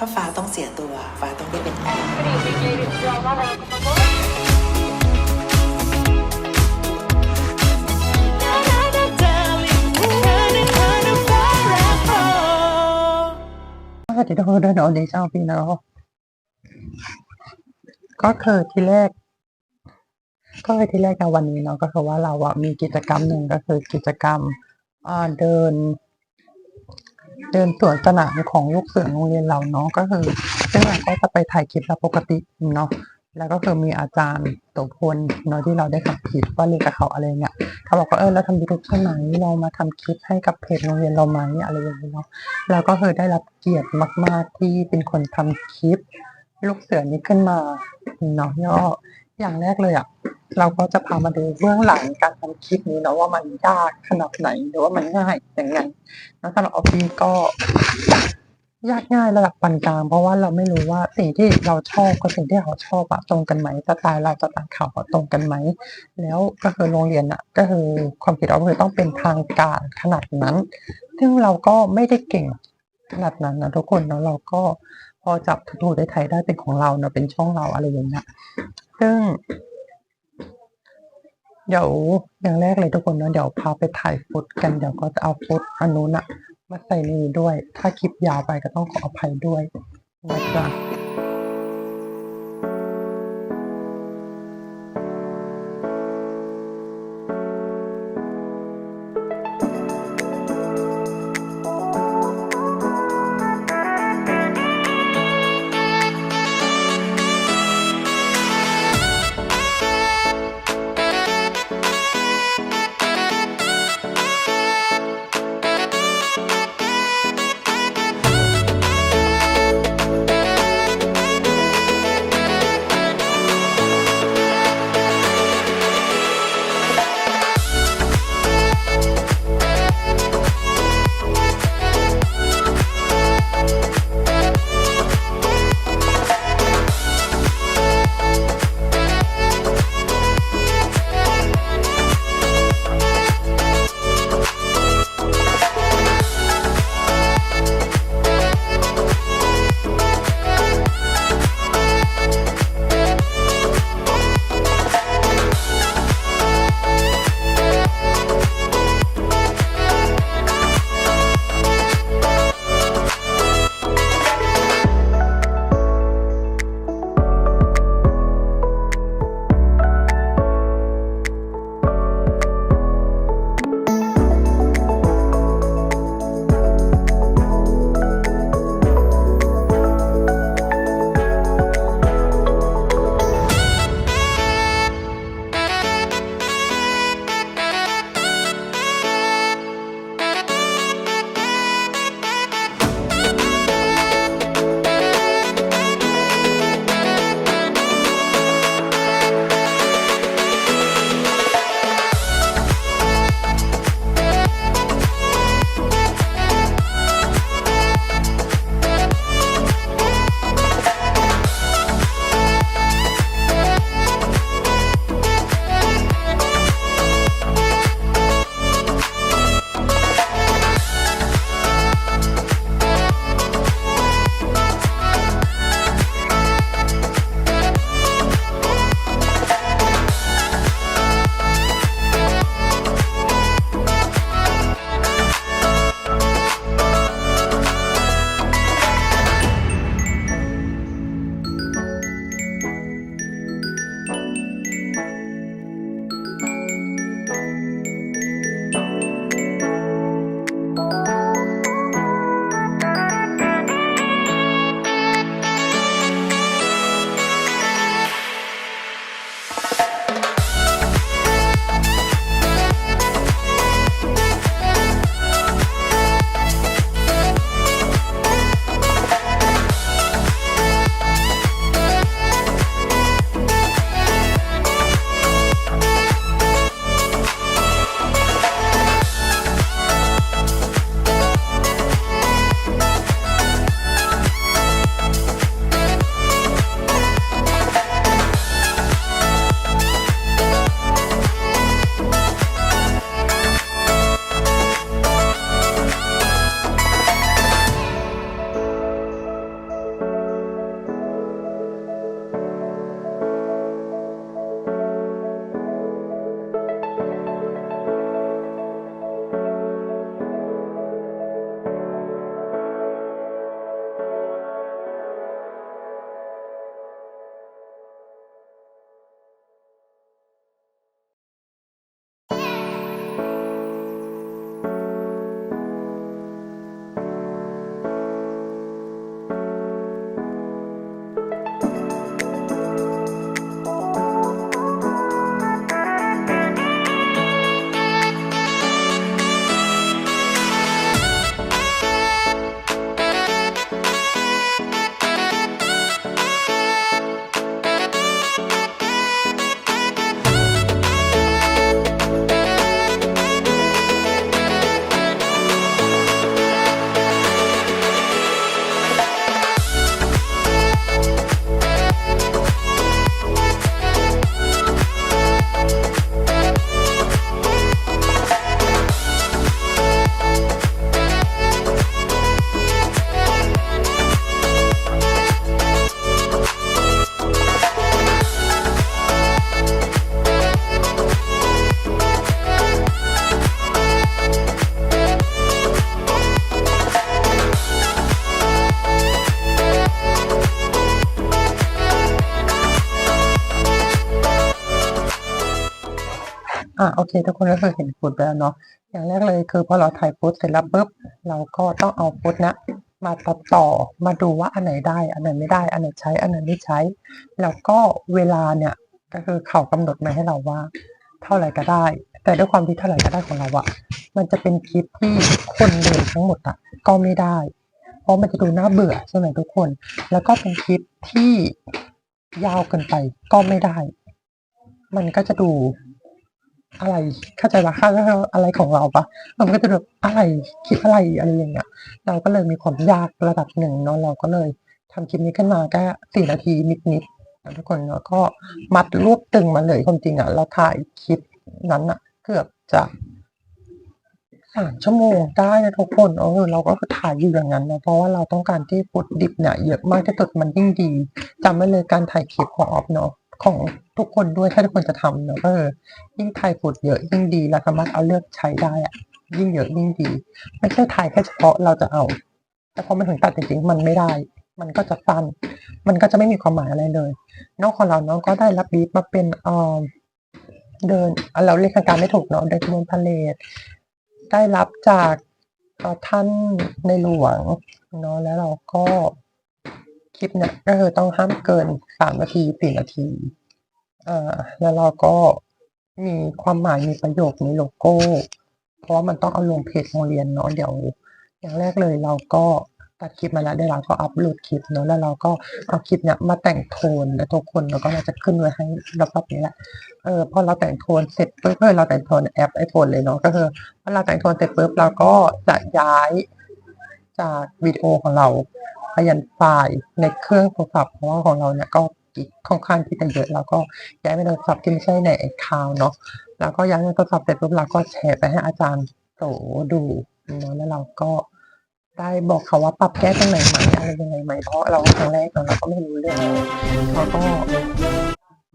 ถ้าฟ้าต้องเสียตัว ฟ้าต้องได้เป็นแอร์ Good evening, ladies and gentlemen. Welcome aboard. สวัสดีทุกคนด้วยนะวันเจ้าพี่นะก็คือที่แรก ก็คือที่แรกในวันนี้เนาะก็คือว่าเราอะมีกิจกรรมหนึ่งก็คือกิจกรรมเดิน เดินสวนสนามของลูกเสือโรงเรียนเราเนาะก็คือซึ่งเราก็จะไปถ่ายคลิปแล้วปกติเนาะแล้วก็คือมีอาจารย์โตพลเนาะที่เราได้ทำคลิปว่าเรียนกับเขาอะไรเงี้ยเขาบอกว่าเออเราทำยูทูบใช่ไหมเรามาทำคลิปให้กับเพจโรงเรียนเราไหมอะไรอย่างเงี้ยเนาะแล้วก็คือได้รับเกียรติมาก ๆที่เป็นคนทำคลิป ลูกเสือนี้ขึ้นมาเนาะก็ อย่างแรกเลยอะเราก็จะพามาดูเบื้องหลังการทำคลิปนี้เนาะว่ามันยากขนาดไหนหรือว่ามันง่ายอยังไงแล้วสำหรับออฟฟี่ก็ยากง่ายระดับปานกลางเพราะว่าเราไม่รู้ว่าสิ่งที่เราชอบกับสิ่งที่เขาชอบอะตรงกันไหมสไตล์เราสไตล์เขาตรงกันไหมแล้วก็คือโรงเรียนอะก็คือความคิดเราคือต้องเป็นทางการขนาดนั้น ซึ่งเราก็ไม่ได้เก่งขนาดนั้นนะทุกคนเนาะเราก็พอจับถูได้ไทยได้เป็นของเราเนาะเป็นช่องเราอะไรอย่างเงี้ย ซึ่ง เดี๋ยวอย่างแรกเลยทุกคนเนาะเดี๋ยวพาไปถ่ายฟุตกันเดี๋ยวก็จะเอาฟุตอันนู้นอะมาใส่ในนี้ด้วย ถ้าคลิปยาวไปก็ต้องขออภัยด้วยนะจ๊ะ อะโอเค ทุกคนก็คือเห็นฟุตไปแล้วเนาะอย่างแรกเลยคือพอเราถ่ายฟุตเสร็จแล้วปุ๊บเราก็ต้องเอาฟุตนะมาตัดต่อมาดูว่าอันไหนได้ อันไหนไม่ได้ อันไหนใช้ อันไหนไม่ใช้ แล้วก็เวลาเนี่ยก็คือเขากำหนดมาให้เราว่า เท่าไหร่ก็ได้ แต่ด้วยความที่เท่าไหร่ก็ได้ของเราอะมันจะเป็นคลิปที่คนเดูทั้งหมดอะก็ไม่ได้ เพราะมันจะดูน่าเบื่อใช่ไหมทุกคน แล้วก็เป็นคลิปที่ยาวเกินไปก็ไม่ได้ มันก็จะดู อะไรเข้าใจปะเข้าอะไรของเราปะมันก็จะแบบอะไรคลิปอะไรอะไรอย่างเงี้ยเราก็เลยมีความยากระดับหนึ่งเนาะเราก็เลยทำคลิปนี้ขึ้นมาแค่สี่นาทีนิดๆทุกคนแล้วก็มัดรวบตึงมาเลยความจริงอะเราถ่ายคลิปนั้นอะ เกือบจะสามชั่วโมงได้นะทุกคนเออเราก็ถ่ายอยู่อย่างนั้นนะเพราะว่าเราต้องการที่ฟุตดิบเนี่ยเยอะมากที่สุดมันยิ่งดีจำไว้เลยการถ่ายคลิปของออฟเนาะ ของทุกคนด้วยถ้าทุกคนจะทำเนาะก็คือยิ่งถ่ายฟุตเยอะยิ่งดีและสามารถเอาเลือกใช้ได้อะยิ่งเยอะยิ่งดีไม่ใช่ถ่ายแค่เฉพาะเราจะเอา แต่พอมันถึงตัดจริงๆมันไม่ได้ มันก็จะสั้นมันก็จะไม่มีความหมายอะไรเลยนอกของเราน้องก็ได้รับบีฟมาเป็นเอ่อเดินอะเราเรียกทางการไม่ถูกเนาะเดินขบวนพาเลทได้รับจากท่านในหลวงเนาะแล้วเราก็ คลิปเนี่ยก็คือต้องห้ามเกินสามนาทีสี่นาทีอ่าแล้วเราก็มีความหมายมีประโยคมีโลโก้ เพราะมันต้องเอาลงเพจโรงเรียนเนาะเดี๋ยว อย่างแรกเลยเราก็ตัดคลิปมาแล้วได้เราก็อัพโหลดคลิปเนาะแล้วเราก็เอาคลิปเนี้ยมาแต่งโทนแล้วทุกคนแล้วก็เราจะขึ้นไว้ให้รอบๆนี้แหละเออพอเราแต่งโทนเสร็จปุ๊บเออเราแต่งโทนแอปไอโฟนเลยเนาะก็คือพอเราแต่งโทนเสร็จปุ๊บเราก็จะย้ายจากวิดีโอของเรา ไปยันไฟล์ในเครื่องโทรศัพท์เพราะว่าของเราเนี่ยก็ค่อนข้างที่จะเยอะแล้วก็ย้ายไปโทรศัพท์ที่ไม่ใช่ในไอคาวเนาะแล้วก็ย้ายในโทรศัพท์เสร็จปุ๊บเราก็แชร์ไปให้อาจารย์โตดูเนาะแล้วเราก็ได้บอกเขาว่าปรับแก้ตรงไหนไหมอะไรยังไงไหมเพราะเราครั้งแรกเราก็ไม่รู้เรื่องเลยเราก็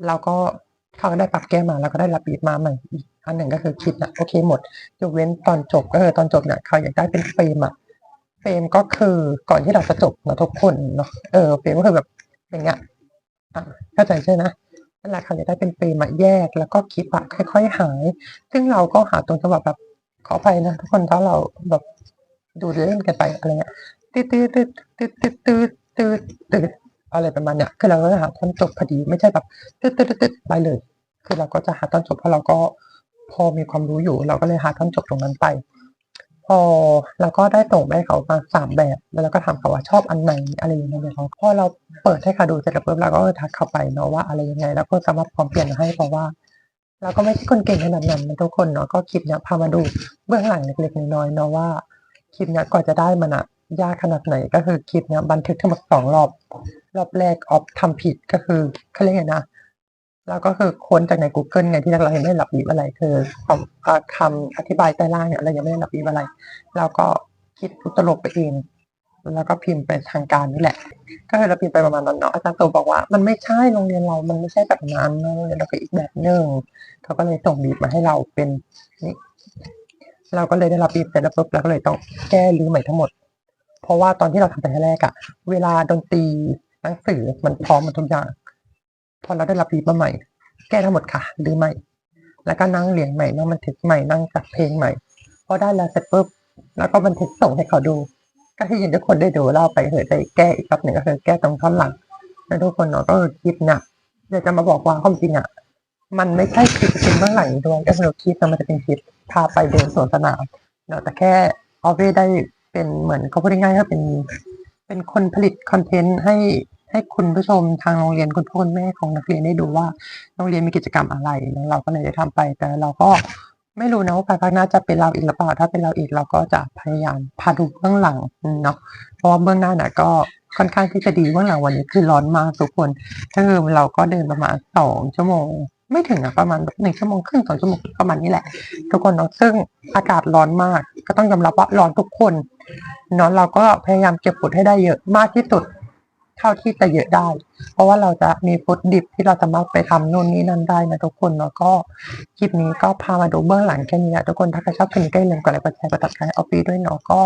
เราก็เขาก็ได้ปรับแก้มาแล้วก็ได้รับบีทมาใหม่อีกอันหนึ่งก็คือคลิปนะโอเคหมดยกเว้นตอนจบก็คือตอนจบเนี่ยเขาอยากได้เป็นเฟรมอะ เฟรมก็คือก่อนที่เราจะจบนะทุกคนเนาะเออเฟรมก็คือแบบอย่างเงี้ยเข้าใจใช่ไหมนั่นแหละค่ะจะได้เป็นเฟรมอะแยกแล้วก็คลิปอะค่อยๆหาย ซึ่งเราก็หาตรงจังหวะแบบขอไปนะทุกคนถ้าเราแบบดูเล่นกันไปอะไรเงี้ยตืดตืดตืดตืดตืดตืดตืดตืดอะไรประมาณเนี้ยคือเราก็จะหาตอนจบพอดีไม่ใช่แบบตืดตืดตืดไปเลย คือเราก็จะหาตอนจบเพราะเราก็พอมีความรู้อยู่ เราก็เลยหาตอนจบตรงนั้นไป พอเราก็ได้ส่งไปให้เขามาสามแบบ แล้วเราก็ถามเขาว่าชอบอันไหนอะไรย่างเงี้ยเขาพอเราเปิดให้เขาดูเสร็จแล้วปุ๊บเราก็ทักเข้าไปเนาะว่าอะไรยังไง แล้วก็สามารถพร้อมเปลี่ยนให้เพราะว่าเราก็ไม่ใช่คนเก่งขนาดนั้นทุกคนเนาะก็คลิปเนี้ยพามาดูเบื้องหลังเล็กๆน้อยๆเนาะว่าคลิปเนี้ยกว่อนจะได้มันอะยากขนาดไหนก็คือคลิปเนี้ยบันทึกทั้งหมดสองรอบ รอบแรกออฟทำผิดก็คือเขาเรียกไงนะ แล้วก็คือค้นจากใน Google ไงที่เราเห็นไม่ได้รับบีบอะไร คือคำอธิบายใต้ล่างเนี่ยเรายังไม่ได้รับบีบอะไรเราก็คิดตลกไปเองแล้วก็พิมพ์ไปทางการนี่แหละ ก็คือเราพิมพ์ไปประมาณนั้นเนาะอาจารย์โตบอกว่ามันไม่ใช่โรงเรียนเรา มันไม่ใช่แบบนั้นโรงเรียนเราเป็นอีกแบบหนึ่งเขาก็เลยส่งบีบมาให้เราเป็นนี่เราก็เลยได้รับบีบเสร็จแล้วปุ๊บเราก็เลยต้องแก้รื้อใหม่ทั้งหมด เพราะว่าตอนที่เราทำไปแรกอะเวลาดนตรีหนังสือมันพร้อมมันทุกอย่าง พอเราได้รับบีบมาใหม่ แก้ทั้งหมดค่ะรื้อใหม่ แล้วก็นั่งเรียงใหม่นั่งบันทึกใหม่นั่งจัดเพลงใหม่ พอได้แล้วเสร็จปุ๊บแล้วก็บันทึกส่งให้เขาดูก็ที่ยินทุกคนได้ดูเล่าไปเหอะได้แก้อีกครอบหนึ่งก็คือแก้ตรงท่อนหลังแล้วทุกคนเนาะก็คือคลิปเนี่ยเดี๋ยวจะมาบอกว่าความจริงอะมันไม่ใช่คลิปเป็นเบื้องหลังด้วยก็คือคลิปมันจะเป็นคลิปพาไปเดินสวนสนามเนาะแต่แค่ออฟเวได้เป็นเหมือนเขาพูดง่ายๆก็เป็นเป็นคนผลิตคอนเทนต์ให้ ให้คุณผู้ชมทางโรงเรียนคุณพ่อคุณแม่ของนักเรียนได้ดูว่าโรงเรียนมีกิจกรรมอะไรแล้วเราก็เลยได้ทำไป แต่เราก็ไม่รู้นะว่าภายภาคหน้าจะเป็นเราอีกหรือเปล่า ถ้าเป็นเราอีกเราก็จะพยายามพาดูเบื้องหลังเนาะเพราะว่าเบื้องหน้าน่ะก็ค่อนข้างที่จะดีเบื้องหลังวันนี้คือร้อนมากทุกคนคือเราก็เดินประมาณสองชั่วโมงไม่ถึงอะประมาณหนึ่งชั่วโมงครึ่งสองชั่วโมงประมาณนี้แหละ ทุกคนเนาะซึ่งอากาศร้อนมาก ก็ต้องยอมรับว่าร้อนทุกคนเนาะเราก็พยายามเก็บฟุตให้ได้เยอะมากที่สุด เท่าที่จะเยอะได้ เพราะว่าเราจะมีฟุตดิบที่เราสามารถไปทำนู่นนี่นั่นได้นะทุกคนเนาะก็คลิปนี้ก็พามาดูเบื้องหลังแค่นี้นะทุกคนถ้าใครชอบคลิปนี้ก็อย่าลืมกดไลค์กดแชร์กดติดตามเอาปีด้วยเนาะก็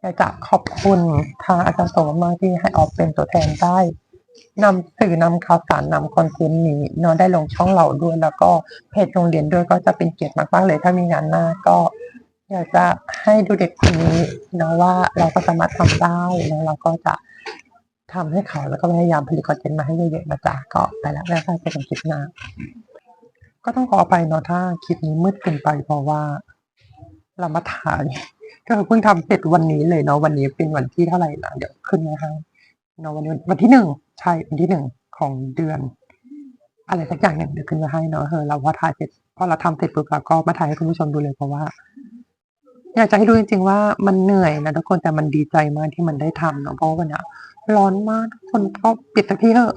อยากจะขอบคุณทางอาจารย์โสมมากที่ให้ออฟเป็นตัวแทนได้นำสื่อนำข่าวสารนำคอนเทนต์นี้เนาะได้ลงช่องเราด้วย แล้วก็เพจโรงเรียนด้วยก็จะเป็นเกียรติมากๆเลยถ้ามีงานหน้าก็อยากจะให้ดูเด็กคนนี้เนาะว่าเราก็สามารถทำได้แล้วเราก็จะ ทำให้เขาแล้วก็พยายามผลิตคอนเทนต์มาให้เยอะๆนะจ๊ะก็ไปแล้วแล้วก็เจอกันคลิปหน้า ก็ต้องขอไปเนาะถ้าคลิปนี้มืดเกินไปเพราะว่าเรามาถ่ายก็เพิ่งทำเสร็จวันนี้เลยเนาะวันนี้เป็นวันที่เท่าไหร่นะเดี๋ยวขึ้นมาให้เนาะวันนี้วันที่หนึ่งใช่วันที่หนึ่งของเดือน อะไรสักอย่างเนี่ยเดี๋ยวขึ้นมาให้เนาะเออเราพอถ่ายเสร็จพอเราทำเสร็จปุ๊บเราก็มาถ่ายให้คุณผู้ชมดูเลยเพราะว่าอยากจะให้ดูจริงๆว่ามันเหนื่อยนะทุกคนแต่มันดีใจมากที่มันได้ทำเนาะเพราะวันนี้ ร้อนมากทุกคนก็ปิดแต่พี่เถอะ